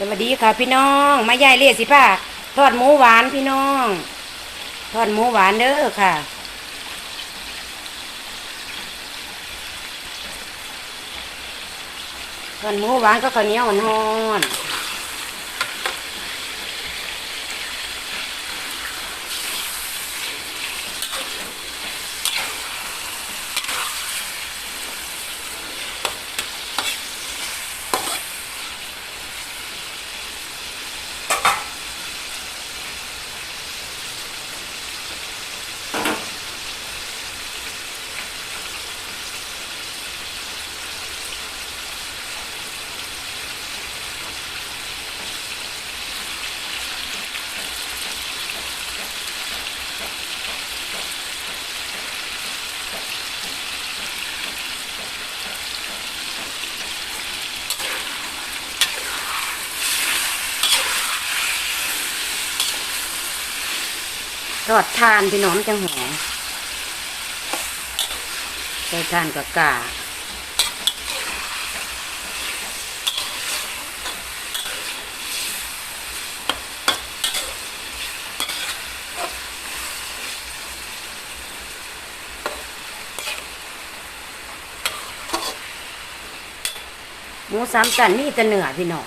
สวัสดีค่ะพี่น้องมายายเลียสิป้าทอดหมูหวานพี่น้องทอดหมูหวานเด้อค่ะ ทอดหมูหวานก็ข้าวเหนียวหอน ทอดทานพี่น้องจังหอมใส่ทานกับกาหมูสามสันนี่จะเหนือพี่น้อง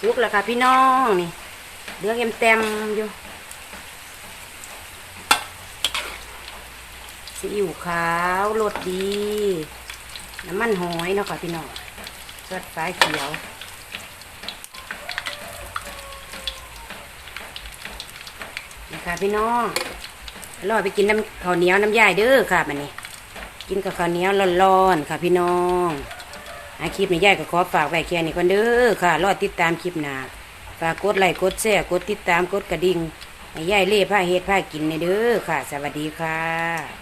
สุกแล้วค่ะพี่น้องนี่เดืองเอ็มเต็มอยู่ซีอิ๊วขาวรสดี น้ำมันหอยเนาะค่ะพี่น้องสดฟ้าเขียวนะคะพี่น้องรอไปกินน้ำข้าวเหนียวน้ำยายเด้อค่ะมันนี่กินกับข้าวเหนียวร้อนๆค่ะพี่น้อง อาคลิปนี้ย่ายก็ขอฝากไว้แค่นี้ก่อนเด้อค่ะ รอติดตามคลิปหน้าฝากกดไลค์กดแชร์กดติดตามกดกระดิ่งให้ย่ายเล่ผ้าเฮ็ดผ้ากินในเด้อค่ะ สวัสดีค่ะ